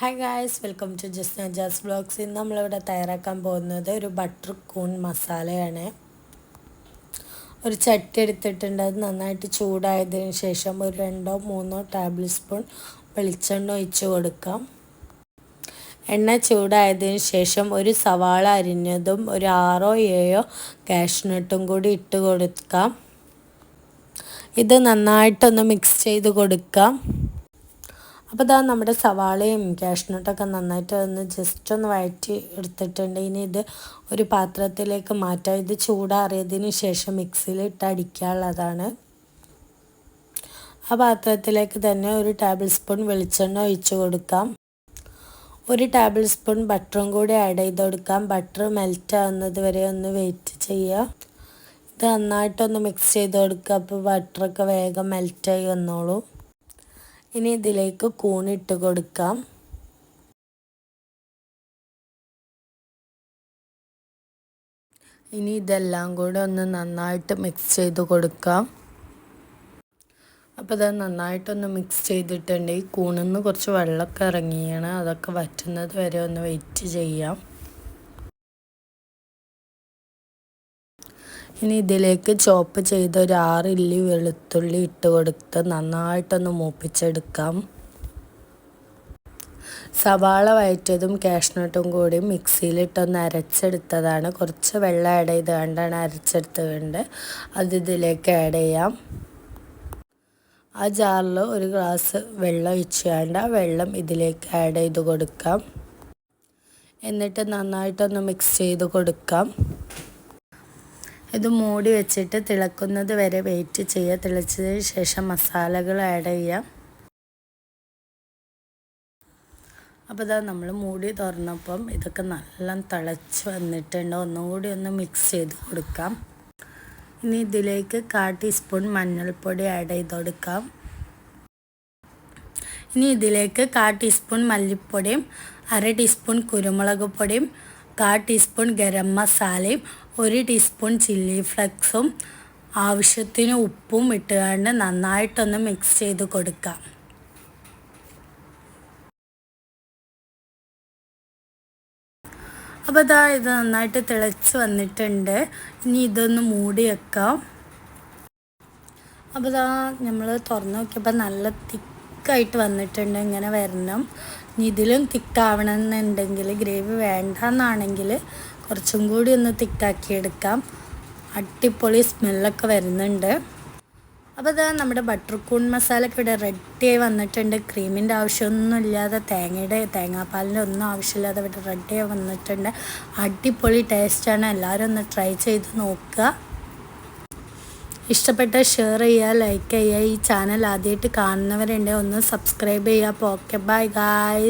Hi guys welcome to just Jaz blogs ഇന്ന് നമ്മളിവിടെ തയ്യാറാക്കാൻ പോകുന്നത് ഒരു ബട്ടർ കൂൺ മസാലയാണ് ഒരു ചട്ടി എടുത്തിട്ടുണ്ട്. അത് നന്നായിട്ട് ചൂടായതിന് ശേഷം ഒരു രണ്ടോ മൂന്നോ ടേബിൾ സ്പൂൺ വെളിച്ചെണ്ണ ഒഴിച്ച് കൊടുക്കാം. എണ്ണ ചൂടായതിന് ശേഷം ഒരു സവാള അരിഞ്ഞതും ഒരു ആറോ ഏഴോ കാഷ്നട്ടും കൂടി ഇട്ട് കൊടുക്കാം. ഇത് നന്നായിട്ടൊന്ന് മിക്സ് ചെയ്ത് കൊടുക്കാം. അപ്പോൾ ഇതാ നമ്മുടെ സവാളയും കാഷ്നട്ടൊക്കെ നന്നായിട്ട് ഒന്ന് ജസ്റ്റ് ഒന്ന് വഴറ്റി എടുത്തിട്ടുണ്ട്. ഇനി ഇത് ഒരു പാത്രത്തിലേക്ക് മാറ്റാം. ഇത് ചൂടാറിയതിന് ശേഷം മിക്സിയിലിട്ട് അടിക്കാനുള്ളതാണ്. ആ പാത്രത്തിലേക്ക് തന്നെ ഒരു ടേബിൾ സ്പൂൺ വെളിച്ചെണ്ണ ഒഴിച്ചു കൊടുക്കാം. ഒരു ടേബിൾ സ്പൂൺ ബട്ടറും കൂടി ആഡ് ചെയ്ത് കൊടുക്കാം. ബട്ടർ മെൽറ്റ് ആവുന്നത് വരെ ഒന്ന് വെയിറ്റ് ചെയ്യുക. ഇത് നന്നായിട്ടൊന്ന് മിക്സ് ചെയ്ത് കൊടുക്കുക. അപ്പോൾ ബട്ടറൊക്കെ വേഗം മെൽറ്റായി വന്നോളൂ. ഇനി ഇതിലേക്ക് കൂണിട്ട് കൊടുക്കാം. ഇനി ഇതെല്ലാം കൂടെ ഒന്ന് നന്നായിട്ട് മിക്സ് ചെയ്ത് കൊടുക്കാം. അപ്പോൾ ഇത് നന്നായിട്ടൊന്ന് മിക്സ് ചെയ്തിട്ടുണ്ട്. ഈ കൂണിൽ നിന്ന് കുറച്ച് വെള്ളമൊക്കെ ഇറങ്ങിയാണ്. അതൊക്കെ വറ്റുന്നത് വരെ ഒന്ന് വെയിറ്റ് ചെയ്യാം. ഇനി ഇതിലേക്ക് ചോപ്പ് ചെയ്ത ഒരു ആറ് ഇല്ലി വെളുത്തുള്ളി ഇട്ട് കൊടുത്ത് നന്നായിട്ടൊന്ന് മൂപ്പിച്ചെടുക്കാം. സവാള വയറ്റിയതും കാഷ്നട്ടും കൂടി മിക്സിയിലിട്ടൊന്ന് അരച്ചെടുത്തതാണ്. കുറച്ച് വെള്ളം ആഡ് ചെയ്ത് കണ്ടാണ് അത് ഇതിലേക്ക് ആഡ് ചെയ്യാം. ആ ജാറിൽ ഒരു ഗ്ലാസ് വെള്ളം ഒഴിച്ചുകൊണ്ട് ആ വെള്ളം ഇതിലേക്ക് ആഡ് ചെയ്ത് കൊടുക്കാം. എന്നിട്ട് നന്നായിട്ടൊന്ന് മിക്സ് ചെയ്ത് കൊടുക്കാം. ഇത് മൂടി വെച്ചിട്ട് തിളക്കുന്നത് വരെ വെയിറ്റ് ചെയ്യുക. തിളച്ചതിന് ശേഷം മസാലകൾ ആഡ് ചെയ്യാം അപ്പോൾ ഇതാ നമ്മൾ മൂടി തുറന്നപ്പം ഇതൊക്കെ നല്ല തിളച്ച് വന്നിട്ടുണ്ട്. ഒന്നുകൂടി ഒന്ന് മിക്സ് ചെയ്ത് കൊടുക്കാം. ഇനി ഇതിലേക്ക് കാ ടീസ്പൂൺ മഞ്ഞൾപ്പൊടി ആഡ് ചെയ്ത് കൊടുക്കാം. ഇനി ഇതിലേക്ക് കാ ടീസ്പൂൺ മല്ലിപ്പൊടിയും അര ടീസ്പൂൺ കുരുമുളക് പൊടിയും കാ ടീസ്പൂൺ ഗരം മസാലയും ഒരു ടീസ്പൂൺ ചില്ലി ഫ്ലക്സും ആവശ്യത്തിന് ഉപ്പും ഇട്ടുകൊണ്ട് നന്നായിട്ടൊന്ന് മിക്സ് ചെയ്ത് കൊടുക്കാം. അപ്പോൾ ഇതാ ഇത് നന്നായിട്ട് തിളച്ച് വന്നിട്ടുണ്ട്. ഇനി ഇതൊന്ന് മൂടി വെക്കാം. അപ്പോൾ ഇതാ നമ്മൾ തുറന്ന് നോക്കിയപ്പോൾ നല്ല തിക്കായിട്ട് വന്നിട്ടുണ്ട് ഇങ്ങനെ വരണം. ഇനി ഇതിലും തിക്കാവണം എന്നുണ്ടെങ്കിൽ ഗ്രേവി വേണ്ട വേണ്ടെന്നാണെങ്കിൽ കുറച്ചും കൂടി ഒന്ന് തിക്കാക്കി എടുക്കാം. അടിപൊളി സ്മെല്ലൊക്കെ വരുന്നുണ്ട്. അപ്പോൾ ഇതാ നമ്മുടെ ബട്ടർ കൂൺ മസാലയൊക്കെ ഇവിടെ റെഡിയായി വന്നിട്ടുണ്ട്. ക്രീമിന്റെ ആവശ്യമൊന്നുമില്ലാതെ തേങ്ങയുടെ തേങ്ങാപ്പാലിന്റെ ഒന്നും ആവശ്യമില്ലാതെ ഇവിടെ റെഡിയായി വന്നിട്ടുണ്ട്. അടിപൊളി ടേസ്റ്റാണ് എല്ലാവരും ഒന്ന് ട്രൈ ചെയ്ത് നോക്കുക. ഇഷ്ടപ്പെട്ട ഷെയർ ചെയ്യുക ലൈക്ക് ചെയ്യുക ഈ ചാനൽ ആദ്യമായിട്ട് കാണുന്നവരുണ്ടെങ്കിൽ ഒന്ന് സബ്സ്ക്രൈബ് ചെയ്യുക. Okay bye guys